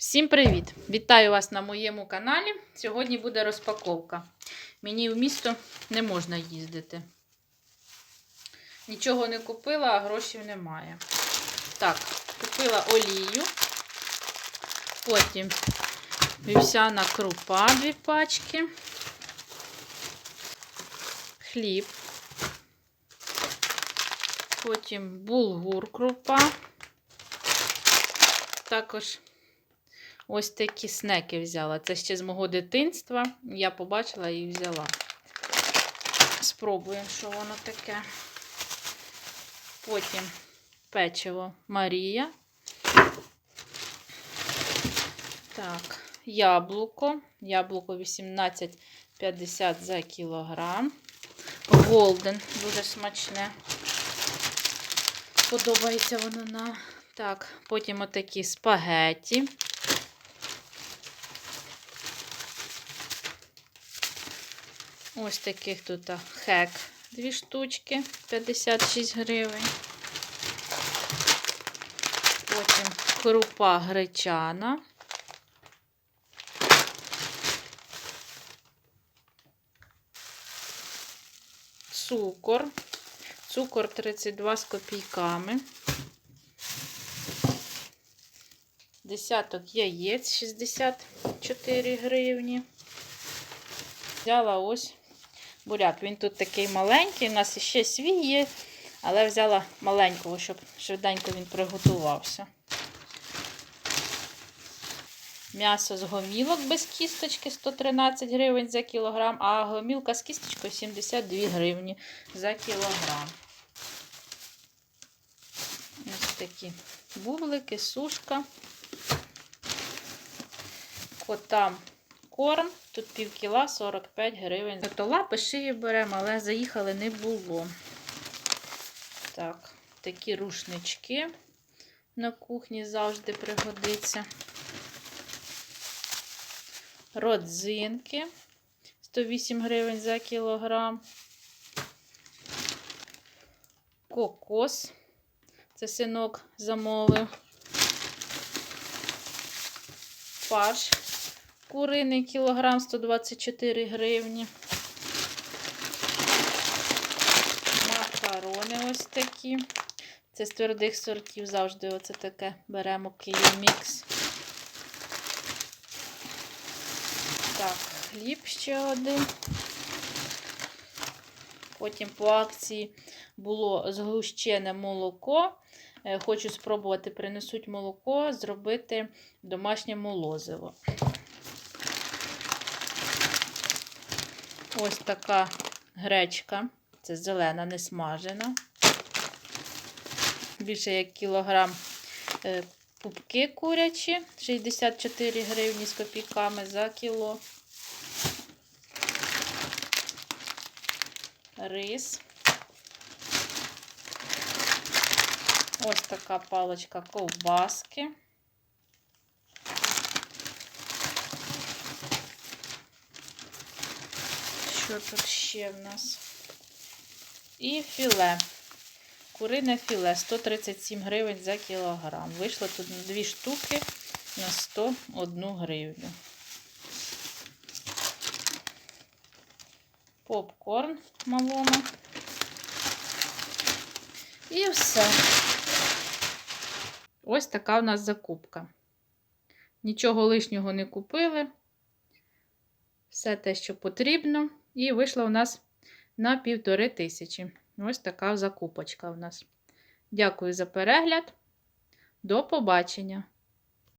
Всім привіт! Вітаю вас на моєму каналі. Сьогодні буде розпаковка. Мені в місто не можна їздити. Нічого не купила, а грошей немає. Так, купила олію. Потім вівсяна крупа, дві пачки. Хліб. Потім булгур крупа. Також ось такі снеки взяла. Це ще з мого дитинства. Я побачила і взяла. Спробуємо, що воно таке. Потім печиво Марія. Так, яблуко. Яблуко 18,50 за кілограм. Голден, дуже смачне. Подобається воно на. Так, потім отакі спагеті. Ось таких тут хек дві штучки, 56 гривень. Потім крупа гречана. Цукор. Цукор 32 з копійками. Десяток яєць 64 гривні. Взяла ось буряк. Він тут такий маленький. У нас ще свій є, але взяла маленького, щоб швиденько він приготувався. М'ясо з гомілок без кісточки 113 гривень за кілограм, а гомілка з кісточкою 72 гривні за кілограм. Ось такі бублики, сушка. Котам корм. Тут пів кіла 45 гривень. То лапи шиї беремо, але заїхали не було. Так, такі рушнички на кухні завжди пригодиться. Родзинки 108 гривень за кілограм. Кокос. Це синок замовив. Фарш Куриний кілограм 124 гривні. Макарони ось такі. Це з твердих сортів завжди оце таке беремо Київмікс. Так, хліб ще один. Потім по акції було згущене молоко. Е, Хочу спробувати, принесуть молоко, зробити домашнє молозиво. Ось така гречка. Це зелена, не смажена. Більше як кілограм е, пупки курячі, 64 гривні з копійками за кіло. Рис. Ось така паличка ковбаски. Тут ще в нас? І філе. Курине філе 137 гривень за кілограм. Вийшло тут дві штуки на 101 гривню. Попкорн малому. І все. Ось така у нас закупка. Нічого лишнього не купили. Все те, що потрібно. І вийшло у нас на півтори тисячі. Ось така закупочка у нас. Дякую за перегляд. До побачення!